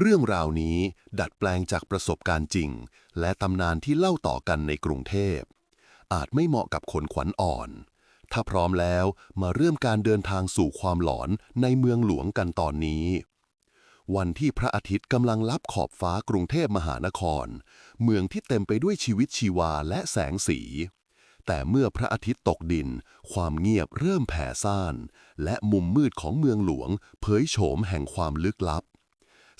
เรื่องราวนี้ดัดแปลงจากประสบการณ์จริง และตำนานที่เล่าต่อกันในกรุงเทพ อาจไม่เหมาะกับคนขวัญอ่อน ถ้าพร้อมแล้วมาเริ่มการเดินทางสู่ความหลอนในเมืองหลวงกันตอนนี้ วันที่พระอาทิตย์กำลังลับขอบฟ้ากรุงเทพมหานคร เมืองที่เต็มไปด้วยชีวิตชีวาและแสงสี แต่เมื่อพระอาทิตย์ตกดิน ความเงียบเริ่มแผ่ซ่าน และมุมมืดของเมืองหลวงเผยโฉมแห่งความลึกลับ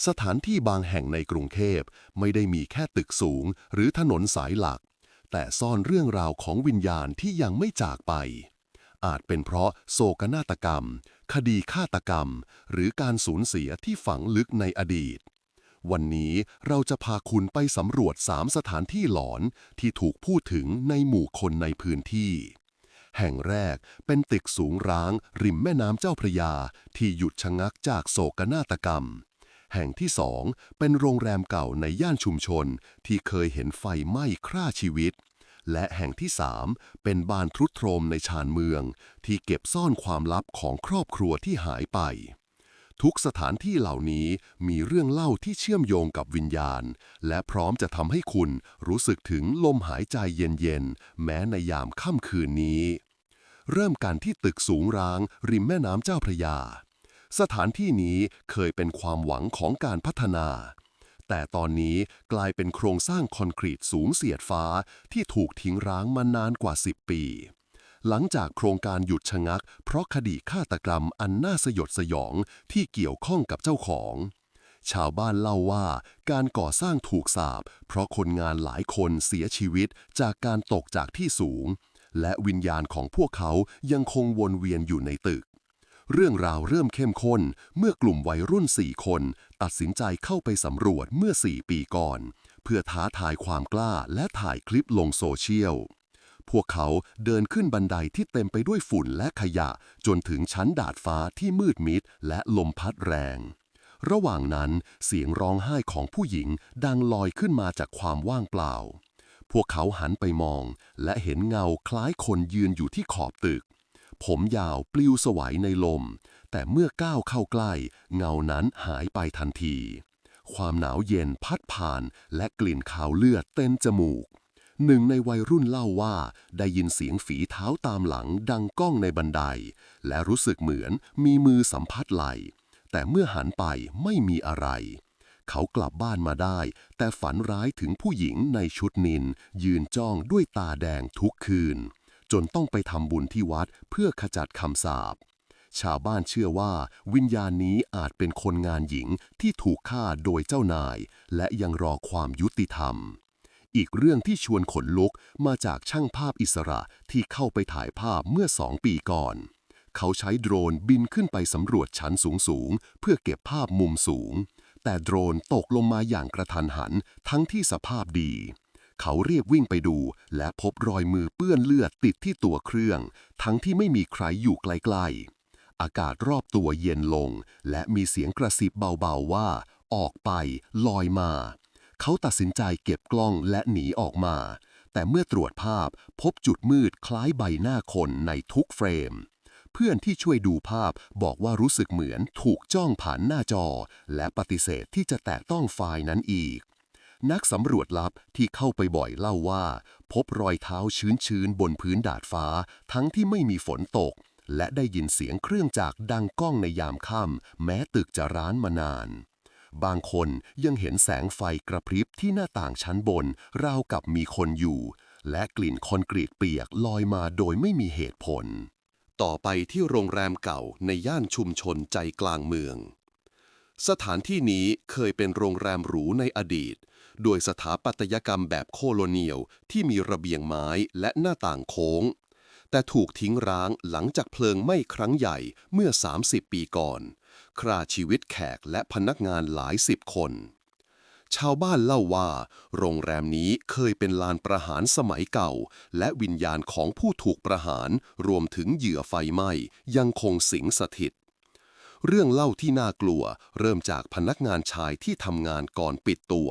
สถานที่บางแห่งในกรุงเทพไม่ได้มีแค่ตึกสูงหรือถนนสายหลัก แต่ซ่อนเรื่องราวของวิญญาณที่ยังไม่จากไป อาจเป็นเพราะโศกนาฏกรรม คดีฆาตกรรม หรือการสูญเสียที่ฝังลึกในอดีต วันนี้เราจะพาคุณไปสำรวจสามสถานที่หลอนที่ถูกพูดถึงในหมู่คนในพื้นที่แห่งแรกเป็นตึกสูงร้าง ริมแม่น้ำเจ้าพระยาที่หยุดชะงักจากโศกนาฏกรรม แห่งที่สองเป็นโรงแรมเก่าในย่านชุมชนที่เคยเห็นไฟไหม้ฆ่าชีวิต และแห่งที่สามเป็นบ้านทรุดโทรมในชานเมือง ที่เก็บซ่อนความลับของครอบครัวที่หายไป ทุกสถานที่เหล่านี้มีเรื่องเล่าที่เชื่อมโยงกับวิญญาณ และพร้อมจะทำให้คุณรู้สึกถึงลมหายใจเย็นๆ แม้ในยามค่ำคืนนี้ เริ่มกันที่ตึกสูงร้าง ริมแม่น้ำเจ้าพระยา สถานที่นี้เคยเป็นความหวังของการพัฒนา แต่ตอนนี้กลายเป็นโครงสร้างคอนกรีตสูงเสียดฟ้าที่ถูกทิ้งร้างมานานกว่า 10 ปี หลังจากโครงการหยุดชะงัก เพราะคดีฆาตกรรมอันน่าสยดสยองที่เกี่ยวข้องกับเจ้าของ ชาวบ้านเล่าว่าการก่อสร้างถูกสาปเพราะคนงานหลายคนเสียชีวิตจากการตกจากที่สูง และวิญญาณของพวกเขายังคงวนเวียนอยู่ในตึก เรื่องราวเริ่มเข้มข้นเมื่อกลุ่มวัยรุ่น 4 คน ตัดสินใจเข้าไปสำรวจเมื่อ 4 ปีก่อน เพื่อท้าทายความกล้าและถ่ายคลิปลงโซเชียล พวกเขาเดินขึ้นบันไดที่เต็มไปด้วยฝุ่นและขยะ จนถึงชั้นดาดฟ้าที่มืดมิดและลมพัดแรง ระหว่างนั้นเสียงร้องไห้ของผู้หญิงดังลอยขึ้นมาจากความว่างเปล่าพวกเขาหันไปมอง และเห็นเงาคล้ายคนยืนอยู่ที่ขอบตึก ผมยาวปลิวสวัยในลม แต่เมื่อก้าวเข้าใกล้ เงานั้นหายไปทันที ความหนาวเย็นพัดผ่านและกลิ่นขาวเลือดเต็มจมูก หนึ่งในวัยรุ่นเล่าว่าได้ยินเสียงฝีเท้าตามหลังดังก้องในบันได และรู้สึกเหมือนมีมือสัมผัสไหล่แต่เมื่อหันไปไม่มีอะไรเขากลับบ้านมาได้ แต่ฝันร้ายถึงผู้หญิงในชุดนิน ยืนจ้องด้วยตาแดงทุกคืน จนต้องไปทำบุญที่วัดเพื่อขจัดคำสาป ชาวบ้านเชื่อว่าวิญญาณนี้อาจเป็นคนงานหญิงที่ถูกฆ่าโดยเจ้านาย และยังรอความยุติธรรม อีกเรื่องที่ชวนขนลุกมาจากช่างภาพอิสระที่เข้าไปถ่ายภาพเมื่อสองปีก่อน เขาใช้โดรนบินขึ้นไปสำรวจชั้นสูงๆเพื่อเก็บภาพมุมสูงแต่โดรนตกลงมาอย่างกระทันหันทั้งที่สภาพดี เขาเรียกวิ่งไปดู และพบรอยมือเปื้อนเลือดติดที่ตัวเครื่อง ทั้งที่ไม่มีใครอยู่ใกล้ๆ อากาศรอบตัวเย็นลง และมีเสียงกระซิบเบาๆว่า ออกไป ลอยมา เขาตัดสินใจเก็บกล้องและหนีออกมา แต่เมื่อตรวจภาพพบจุดมืดคล้ายใบหน้าคนในทุกเฟรมเพื่อนที่ช่วยดูภาพบอกว่ารู้สึกเหมือนถูกจ้องผ่านหน้าจอ และปฏิเสธที่จะแตะต้องไฟล์นั้นอีก นักสำรวจลับที่เข้าไปบ่อยเล่าว่า พบรอยเท้าชื้นๆ บนพื้นดาดฟ้า ทั้งที่ไม่มีฝนตก และได้ยินเสียงเครื่องจักรดังก้องในยามค่ำแม้ตึกจะร้านมานาน บางคนยังเห็นแสงไฟกระพริบที่หน้าต่างชั้นบน ราวกับมีคนอยู่ และกลิ่นคอนกรีตเปียกลอยมาโดยไม่มีเหตุผล ต่อไปที่โรงแรมเก่าในย่านชุมชนใจกลางเมือง สถานที่นี้เคยเป็นโรงแรมหรูในอดีต โดยสถาปัตยกรรมแบบโคโลเนียลที่มีระเบียงไม้และหน้าต่างโค้ง แต่ถูกทิ้งร้างหลังจากเพลิงไหม้ครั้งใหญ่เมื่อ 30 ปีก่อนฆ่าชีวิตแขกและพนักงานหลายสิบคน ชาวบ้านเล่าว่า โรงแรมนี้เคยเป็นลานประหารสมัยเก่า และวิญญาณของผู้ถูกประหารรวมถึงเหยื่อไฟไหม้ยังคงสิงสถิต เรื่องเล่าที่น่ากลัว เริ่มจากพนักงานชายที่ทำงานก่อนปิดตัว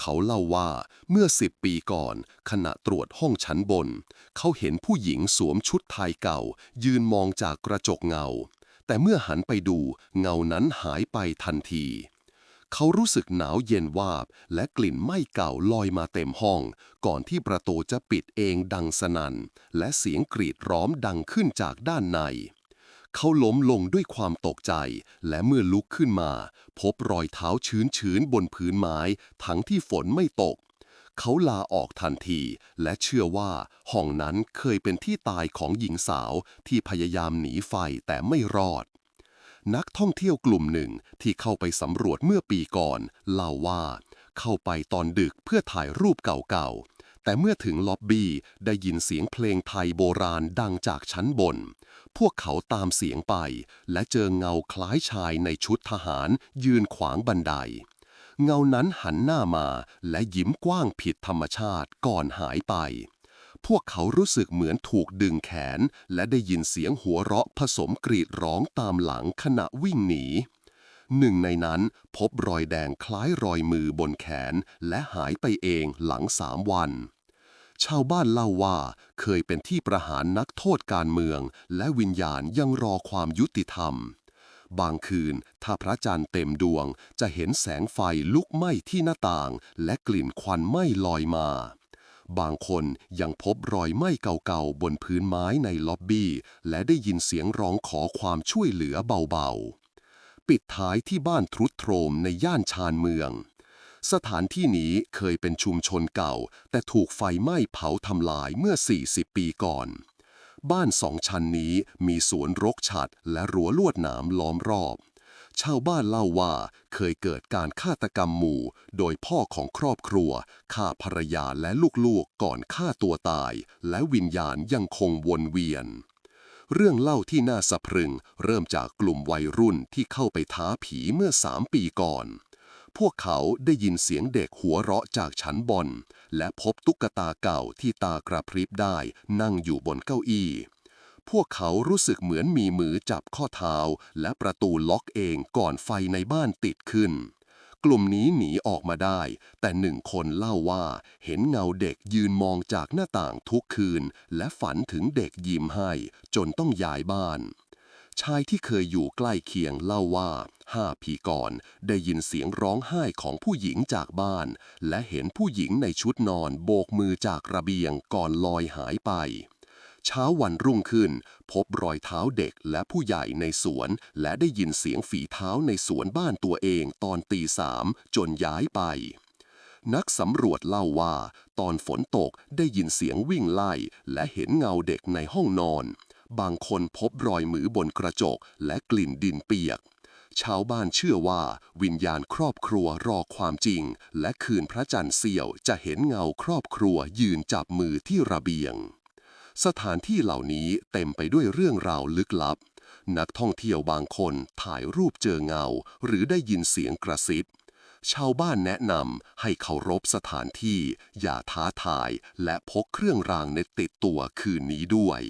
เขาเล่าว่าเมื่อสิบปีก่อน ขณะตรวจห้องชั้นบน เขาเห็นผู้หญิงสวมชุดไทยเก่า ยืนมองจากกระจกเงา แต่เมื่อหันไปดูเงานั้นหายไปทันทีเขารู้สึกหนาวเย็นวาบ และกลิ่นไหม้เก่าลอยมาเต็มห้อง ก่อนที่ประตูจะปิดเองดังสนัน่น และเสียงกรีดร้องดังขึ้นจากด้านใน เขาล้มลงด้วยความตกใจ และเมื่อลุกขึ้นมา พบรอยเท้าชื้นๆบนพื้นไม้ ทั้งที่ฝนไม่ตก เขาลาออกทันที และเชื่อว่า ห้องนั้นเคยเป็นที่ตายของหญิงสาวที่พยายามหนีไฟแต่ไม่รอด นักท่องเที่ยวกลุ่มหนึ่งที่เข้าไปสำรวจเมื่อปีก่อนเล่าว่า เข้าไปตอนดึกเพื่อถ่ายรูปเก่าๆ แต่เมื่อถึงล็อบบี้ได้ยินเสียงเพลงไทยโบราณดังจากชั้นบน พวกเขาตามเสียงไป และเจอเงาคล้ายชายในชุดทหารยืนขวางบันได เงานั้นหันหน้ามาและยิ้มกว้างผิดธรรมชาติก่อนหายไป พวกเขารู้สึกเหมือนถูกดึงแขน และได้ยินเสียงหัวเราะผสมกรีดร้องตามหลังขณะวิ่งหนีหนึ่งในนั้นพบรอยแดงคล้ายรอยมือบนแขน และหายไปเองหลังสามวัน ชาวบ้านเล่าว่าเคยเป็นที่ประหารนักโทษการเมือง และวิญญาณยังรอความยุติธรรม บางคืนถ้าพระจันทร์เต็มดวงจะเห็นแสงไฟลุกไหม้ที่หน้าต่าง และกลิ่นควันไหม้ลอยมา บางคนยังพบรอยไหม้เก่าๆบนพื้นไม้ในล็อบบี้ และได้ยินเสียงร้องขอความช่วยเหลือเบาๆ ปิดท้ายที่บ้านทรุดโทรมในย่านชานเมือง สถานที่นี้เคยเป็นชุมชนเก่า แต่ถูกไฟไหม้เผาทำลายเมื่อ 40 ปีก่อน บ้านสองชั้นนี้มีสวนรกฉัดและรั้วลวดหนามล้อมรอบ ชาวบ้านเล่าว่าเคยเกิดการฆาตกรรมหมู่ โดยพ่อของครอบครัวฆ่าภรรยาและลูกๆก่อนฆ่าตัวตาย และวิญญาณยังคงวนเวียนเรื่องเล่าที่น่าสะพรึง เริ่มจากกลุ่มวัยรุ่นที่เข้าไปท้าผีเมื่อสามปีก่อน พวกเขาได้ยินเสียงเด็กหัวเราะจากชั้นบน และพบตุ๊กตาเก่าที่ตากระพริบได้นั่งอยู่บนเก้าอี้ พวกเขารู้สึกเหมือนมีมือจับข้อเท้า และประตูล็อกเองก่อนไฟในบ้านติดขึ้น กลุ่มนี้หนีออกมาได้ แต่หนึ่งคนเล่าว่าเห็นเงาเด็กยืนมองจากหน้าต่างทุกคืน และฝันถึงเด็กยิ้มให้ จนต้องย้ายบ้าน ชายที่เคยอยู่ใกล้เคียงเล่าว่าห้าปีก่อนได้ยินเสียงร้องไห้ของผู้หญิงจากบ้าน และเห็นผู้หญิงในชุดนอนโบกมือจากระเบียงก่อนลอยหายไป เช้าวันรุ่งขึ้น พบรอยเท้าเด็กและผู้ใหญ่ในสวน และได้ยินเสียงฝีเท้าในสวนบ้านตัวเองตอนตีสามจนย้ายไป นักสำรวจเล่าว่า ตอนฝนตกได้ยินเสียงวิ่งไล่ และเห็นเงาเด็กในห้องนอน บางคนพบรอยมือบนกระจกและกลิ่นดินเปียก ชาวบ้านเชื่อว่าวิญญาณครอบครัวรอความจริง และคืนพระจันทร์เสียวจะเห็นเงาครอบครัวยืนจับมือที่ระเบียง สถานที่เหล่านี้เต็มไปด้วยเรื่องราวลึกลับ นักท่องเที่ยวบางคนถ่ายรูปเจอเงา หรือได้ยินเสียงกระซิบชาวบ้านแนะนำให้เคารพสถานที่ อย่าท้าทาย และพกเครื่องรางในติดตัวคืนนี้ด้วย